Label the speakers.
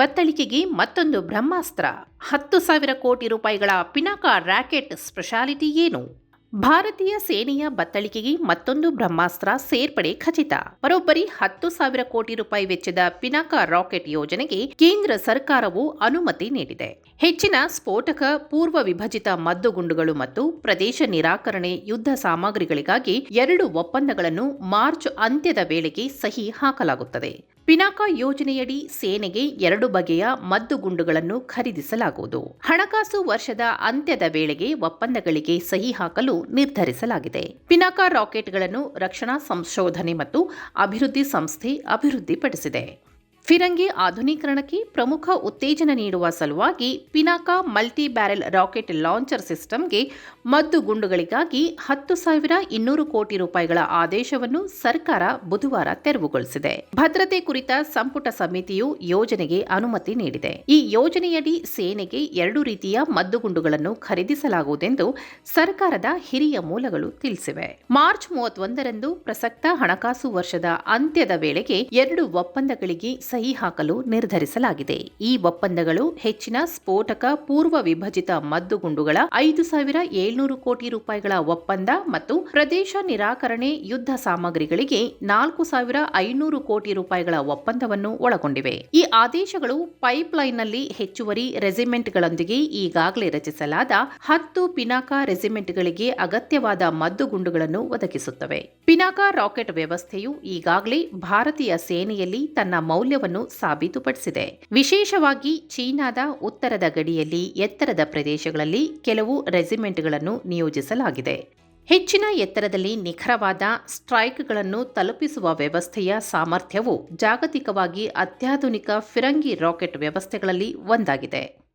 Speaker 1: ಬತ್ತಳಿಕೆಗೆ ಮತ್ತೊಂದು ಬ್ರಹ್ಮಾಸ್ತ್ರ. ಹತ್ತು ಸಾವಿರ ಕೋಟಿ ರೂಪಾಯಿಗಳ ಪಿನಾಕ ರ್ಯಾಕೆಟ್ ಸ್ಪೆಷಾಲಿಟಿ ಏನು? ಭಾರತೀಯ ಸೇನೆಯ ಬತ್ತಳಿಕೆಗೆ ಮತ್ತೊಂದು ಬ್ರಹ್ಮಾಸ್ತ್ರ ಸೇರ್ಪಡೆ ಖಚಿತ. ಬರೋಬ್ಬರಿ ಹತ್ತು ಸಾವಿರ ಕೋಟಿ ರೂಪಾಯಿ ವೆಚ್ಚದ ಪಿನಾಕ ರಾಕೆಟ್ ಯೋಜನೆಗೆ ಕೇಂದ್ರ ಸರ್ಕಾರವು ಅನುಮತಿ ನೀಡಿದೆ. ಹೆಚ್ಚಿನ ಸ್ಫೋಟಕ, ಪೂರ್ವ ವಿಭಜಿತ ಮದ್ದುಗುಂಡುಗಳು ಮತ್ತು ಪ್ರದೇಶ ನಿರಾಕರಣೆ ಯುದ್ಧ ಸಾಮಗ್ರಿಗಳಿಗಾಗಿ ಎರಡು ಒಪ್ಪಂದಗಳನ್ನು ಮಾರ್ಚ್ ಅಂತ್ಯದ ವೇಳೆಗೆ ಸಹಿ ಹಾಕಲಾಗುತ್ತದೆ. ಪಿನಾಕ ಯೋಜನೆಯಡಿ ಸೇನೆಗೆ ಎರಡು ಬಗೆಯ ಮದ್ದು ಗುಂಡುಗಳನ್ನು ಖರೀದಿಸಲಾಗುವುದು. ಹಣಕಾಸು ವರ್ಷದ ಅಂತ್ಯದ ವೇಳೆಗೆ ಒಪ್ಪಂದಗಳಿಗೆ ಸಹಿ ಹಾಕಲು ನಿರ್ಧರಿಸಲಾಗಿದೆ. ಪಿನಾಕ ರಾಕೆಟ್ಗಳನ್ನು ರಕ್ಷಣಾ ಸಂಶೋಧನೆ ಮತ್ತು ಅಭಿವೃದ್ಧಿ ಸಂಸ್ಥೆ ಅಭಿವೃದ್ಧಿಪಡಿಸಿದೆ. ಫಿರಂಗಿ ಆಧುನೀಕರಣಕ್ಕೆ ಪ್ರಮುಖ ಉತ್ತೇಜನ ನೀಡುವ ಸಲುವಾಗಿ Pinaka multi barrel rocket launcher ಸಿಸ್ಟಂಗೆ ಮದ್ದುಗುಂಡುಗಳಿಗಾಗಿ ಹತ್ತು ಸಾವಿರ ಇನ್ನೂರು ಕೋಟಿ ರೂಪಾಯಿಗಳ ಆದೇಶವನ್ನು ಸರ್ಕಾರ ಬುಧವಾರ ತೆರವುಗೊಳಿಸಿದೆ. ಭದ್ರತೆ ಕುರಿತ ಸಂಪುಟ ಸಮಿತಿಯು ಯೋಜನೆಗೆ ಅನುಮತಿ ನೀಡಿದೆ. ಈ ಯೋಜನೆಯಡಿ ಸೇನೆಗೆ ಎರಡು ರೀತಿಯ ಮದ್ದುಗುಂಡುಗಳನ್ನು ಖರೀದಿಸಲಾಗುವುದೆಂದು ಸರ್ಕಾರದ ಹಿರಿಯ ಮೂಲಗಳು ತಿಳಿಸಿವೆ. ಮಾರ್ಚ್ ಮೂವತ್ತೊಂದರಂದು ಪ್ರಸಕ್ತ ಹಣಕಾಸು ವರ್ಷದ ಅಂತ್ಯದ ವೇಳೆಗೆ ಎರಡು ಒಪ್ಪಂದಗಳಿಗೆ ಸಹಿ ಹಾಕಲು ನಿರ್ಧರಿಸಲಾಗಿದೆ. ಈ ಒಪ್ಪಂದಗಳು ಹೆಚ್ಚಿನ ಸ್ಫೋಟಕ, ಪೂರ್ವ ವಿಭಜಿತ ಮದ್ದುಗುಂಡುಗಳ ಐದು ಸಾವಿರ ಏಳ್ನೂರು ಕೋಟಿ ರೂಪಾಯಿಗಳ ಒಪ್ಪಂದ ಮತ್ತು ಪ್ರದೇಶ ನಿರಾಕರಣೆ ಯುದ್ಧ ಸಾಮಗ್ರಿಗಳಿಗೆ ನಾಲ್ಕು ಸಾವಿರ ಐನೂರು ಕೋಟಿ ರೂಪಾಯಿಗಳ ಒಪ್ಪಂದವನ್ನು ಒಳಗೊಂಡಿವೆ. ಈ ಆದೇಶಗಳು ಪೈಪ್ಲೈನ್ನಲ್ಲಿ ಹೆಚ್ಚುವರಿ ರೆಜಿಮೆಂಟ್ಗಳೊಂದಿಗೆ ಈಗಾಗಲೇ ರಚಿಸಲಾದ ಹತ್ತು ಪಿನಾಕ ರೆಜಿಮೆಂಟ್ಗಳಿಗೆ ಅಗತ್ಯವಾದ ಮದ್ದುಗುಂಡುಗಳನ್ನು ಒದಗಿಸುತ್ತವೆ. ಪಿನಾಕ ರಾಕೆಟ್ ವ್ಯವಸ್ಥೆಯು ಈಗಾಗಲೇ ಭಾರತೀಯ ಸೇನೆಯಲ್ಲಿ ತನ್ನ ಮೌಲ್ಯವನ್ನು ಸಾಬೀತುಪಡಿಸಿದೆ. ವಿಶೇಷವಾಗಿ ಚೀನಾದ ಉತ್ತರದ ಗಡಿಯಲ್ಲಿ ಎತ್ತರದ ಪ್ರದೇಶಗಳಲ್ಲಿ ಕೆಲವು ರೆಜಿಮೆಂಟ್ಗಳನ್ನು ನಿಯೋಜಿಸಲಾಗಿದೆ. ಹೆಚ್ಚಿನ ಎತ್ತರದಲ್ಲಿ ನಿಖರವಾದ ಸ್ಟ್ರೈಕ್ಗಳನ್ನು ತಲುಪಿಸುವ ವ್ಯವಸ್ಥೆಯ ಸಾಮರ್ಥ್ಯವು ಜಾಗತಿಕವಾಗಿ ಅತ್ಯಾಧುನಿಕ ಫಿರಂಗಿ ರಾಕೆಟ್ ವ್ಯವಸ್ಥೆಗಳಲ್ಲಿ ಒಂದಾಗಿದೆ.